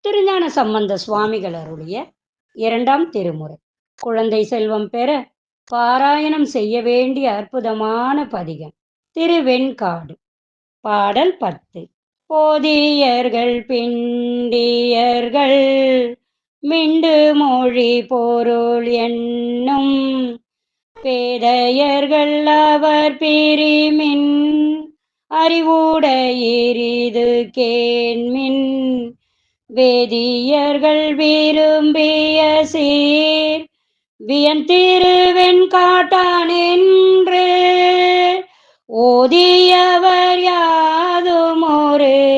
திருஞான சம்பந்த சுவாமிகள் அருளிய இரண்டாம் திருமுறை. குழந்தை செல்வம் பெற பாராயணம் செய்ய வேண்டிய அற்புதமான பதிகம். திருவெண்காடு. பாடல் பத்து. போதியர்கள் பிண்டியர்கள் மிண்டு மொழி பொருள் என்னும் பேதையர்கள் அவர் பிரிமின் அறிவுடையிரிது கேண்மின் வேதியர்கள் விரும்பிய சீர் வியந்திருவெண்காட்டான் என்று ஓதியவர் யாதும் ஒரு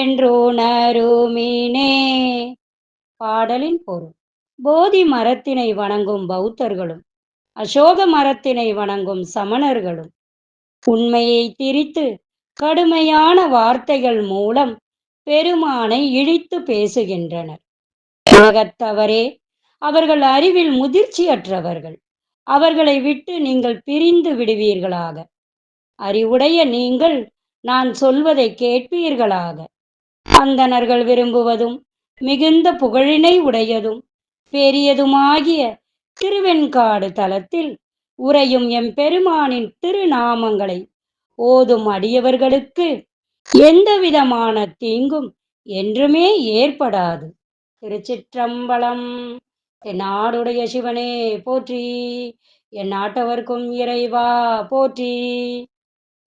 என்றுணருமினே பாடலின் பொருள் போதி மரத்தினை வணங்கும் பௌத்தர்களும் அசோக மரத்தினை வணங்கும் சமணர்களும். உண்மையை திரித்து கடுமையான வார்த்தைகள் மூலம் பெருமானை இழித்து பேசுகின்றனர். உலகத்தவரே அவர்கள் அறிவில் முதிர்ச்சியற்றவர்கள். அவர்களை விட்டு நீங்கள் பிரிந்து விடுவீர்களாக. அறிவுடைய நீங்கள் நான் சொல்வதை கேட்பீர்களாக. அந்தணர்கள் விரும்புவதும் மிகுந்த புகழினை உடையதும் பெரியதுமாகிய திருவெண்காடு தலத்தில் உறையும் எம் பெருமானின் திருநாமங்களை ஓதும் அடியவர்களுக்கு எந்த விதமான தீங்கும் என்றுமே ஏற்படாது. திருச்சிற்றம்பலம் என் நாடுடைய சிவனே போற்றி. என் நாட்டவர்க்கும் இறைவா போற்றி.